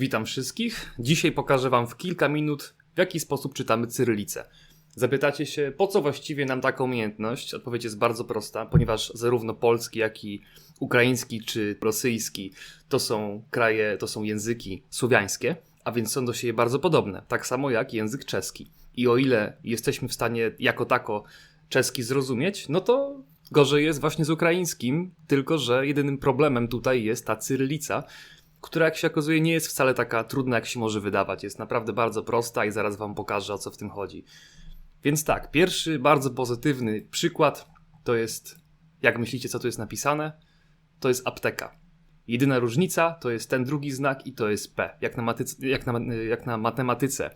Witam wszystkich. Dzisiaj pokażę Wam w kilka minut, w jaki sposób czytamy cyrylicę. Zapytacie się, po co właściwie nam taka umiejętność? Odpowiedź jest bardzo prosta, ponieważ zarówno polski, jak i ukraiński czy rosyjski to są kraje, to są języki słowiańskie, a więc są do siebie bardzo podobne, tak samo jak język czeski. I o ile jesteśmy w stanie jako tako czeski zrozumieć, no to gorzej jest właśnie z ukraińskim, tylko że jedynym problemem tutaj jest ta cyrylica, która jak się okazuje nie jest wcale taka trudna, jak się może wydawać. Jest naprawdę bardzo prosta i zaraz Wam pokażę, o co w tym chodzi. Więc tak, pierwszy bardzo pozytywny przykład to jest, jak myślicie, co tu jest napisane? To jest apteka. Jedyna różnica to jest ten drugi znak i to jest P. Jak na, matyce, jak na, jak na matematyce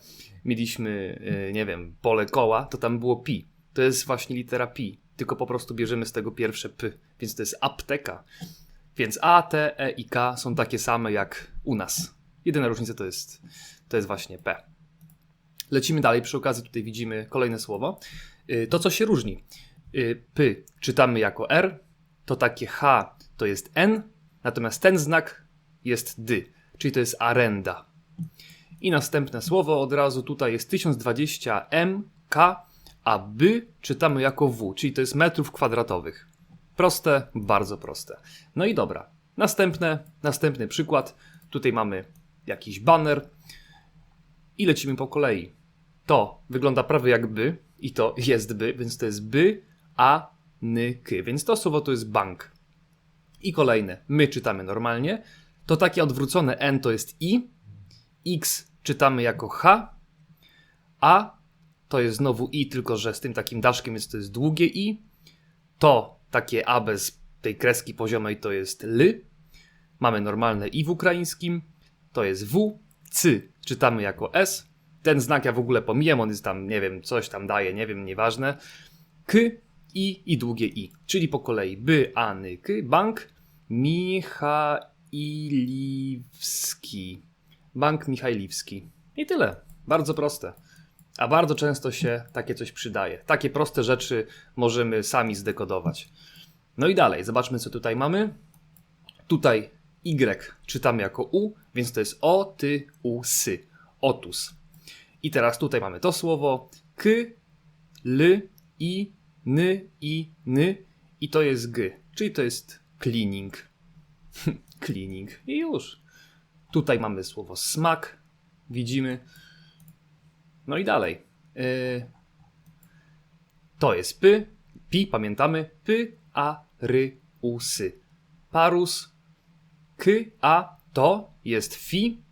mieliśmy, yy, nie wiem, pole koła, to tam było pi. To jest właśnie litera pi, tylko po prostu bierzemy z tego pierwsze p, więc to jest apteka. Więc A, T, E i K są takie same jak u nas. Jedyna różnica to jest, to jest właśnie P. Lecimy dalej, przy okazji tutaj widzimy kolejne słowo. Y, To, co się różni. Y, P czytamy jako R, to takie H to jest N, natomiast ten znak jest D, czyli to jest arenda. I następne słowo od razu tutaj jest 1020 MK, a B czytamy jako W, czyli to jest metrów kwadratowych. Proste, bardzo proste. No i dobra. Następne, następny przykład. Tutaj mamy jakiś banner i lecimy po kolei. To wygląda prawie jak by i to jest by, więc to jest by, a, ny, ky. Więc to słowo to jest bank. I kolejne. My czytamy normalnie. To takie odwrócone n to jest i. X czytamy jako h. A to jest znowu i, tylko że z tym takim daszkiem jest to jest długie i. To takie A bez tej kreski poziomej to jest L. Mamy normalne I w ukraińskim. To jest W. C czytamy jako S. Ten znak ja w ogóle pomijam, on jest tam, nie wiem, coś tam daje, nie wiem, nieważne. K, I i długie I. Czyli po kolei by, a, ny, k. Bank Michailiwski. Bank Michajliwski. I tyle. Bardzo proste. A bardzo często się takie coś przydaje. Takie proste rzeczy możemy sami zdekodować. No i dalej, zobaczmy co tutaj mamy. Tutaj Y czytamy jako U, więc to jest O, Ty, U, Sy. Otus. I teraz tutaj mamy to słowo K, L, I, N, I, N i to jest G, czyli to jest cleaning. cleaning. I już. Tutaj mamy słowo smak, widzimy. No i dalej. Yy, to jest py, pi, pamiętamy, py, a, ry, u, sy. Parus, k, a, to jest fi,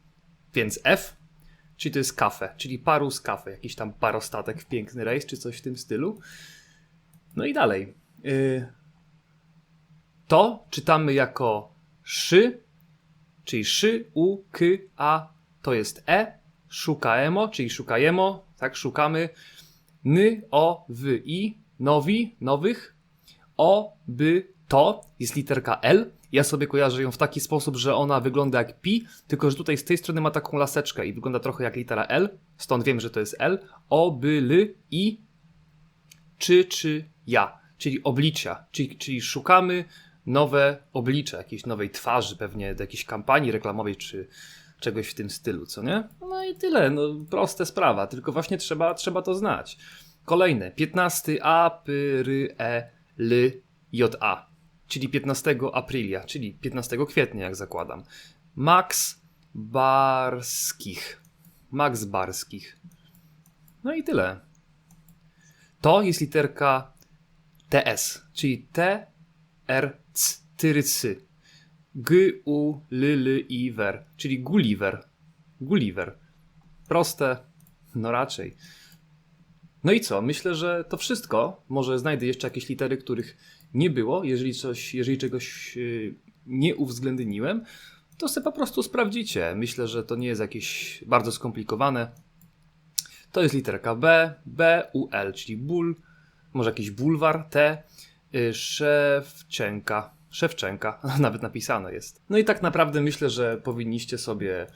więc f, czyli to jest kafe, czyli parus kafe, jakiś tam parostatek w piękny rejs, czy coś w tym stylu. No i dalej. Yy, to czytamy jako szy, czyli szy, u, k, a, to jest e, szukaemo, czyli szukajemo, tak, szukamy. Ny, o, wy, i, nowi, nowych. O, by, to jest literka L. Ja sobie kojarzę ją w taki sposób, że ona wygląda jak pi, tylko że tutaj z tej strony ma taką laseczkę i wygląda trochę jak litera L, stąd wiem, że to jest L. O, by, ly, i, czy, czy, ja, czyli oblicia, czyli, czyli szukamy nowe oblicze, jakiejś nowej twarzy, pewnie do jakiejś kampanii reklamowej, czy czegoś w tym stylu, co nie? No i tyle, no proste sprawa, tylko właśnie trzeba, trzeba to znać. Kolejne, 15 A, P, R, E, L, J, A, czyli 15 aprilia, czyli 15 kwietnia, jak zakładam. Max Barskich. Max Barskich. No i tyle. To jest literka TS, czyli T, R, C, tyrycy. G, U, L, L, I, Ver, czyli Gulliver. Gulliver. Proste? No raczej. No i co? Myślę, że to wszystko. Może znajdę jeszcze jakieś litery, których nie było. Jeżeli, coś, jeżeli czegoś yy, nie uwzględniłem, to sobie po prostu sprawdzicie. Myślę, że to nie jest jakieś bardzo skomplikowane. To jest literka B, B, U, L, czyli ból, może jakiś bulwar, T, yy, Szewczenka. Szewczenka, nawet napisane jest. No i tak naprawdę myślę, że powinniście sobie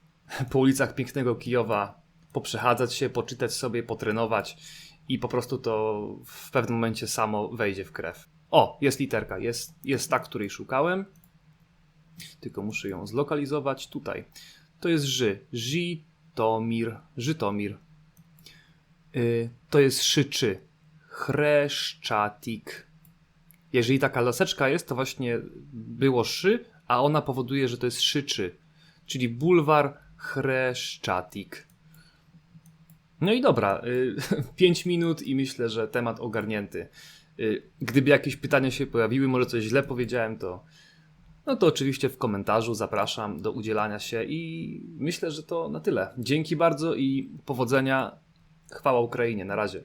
po ulicach pięknego Kijowa poprzechadzać się, poczytać sobie, potrenować i po prostu to w pewnym momencie samo wejdzie w krew. O, jest literka, jest, jest ta, której szukałem. Tylko muszę ją zlokalizować tutaj. to jest Ży. Żytomir. Żytomir. Y, to jest Szyczy. Chreszczatik. Jeżeli taka laseczka jest, to właśnie było szy, a ona powoduje, że to jest szyczy. Czyli bulwar Chreszczatik. No i dobra, 5 minut i myślę, że temat ogarnięty. Y, Gdyby jakieś pytania się pojawiły, może coś źle powiedziałem, to no to oczywiście w komentarzu zapraszam do udzielania się i myślę, że to na tyle. Dzięki bardzo i powodzenia. Chwała Ukrainie. Na razie.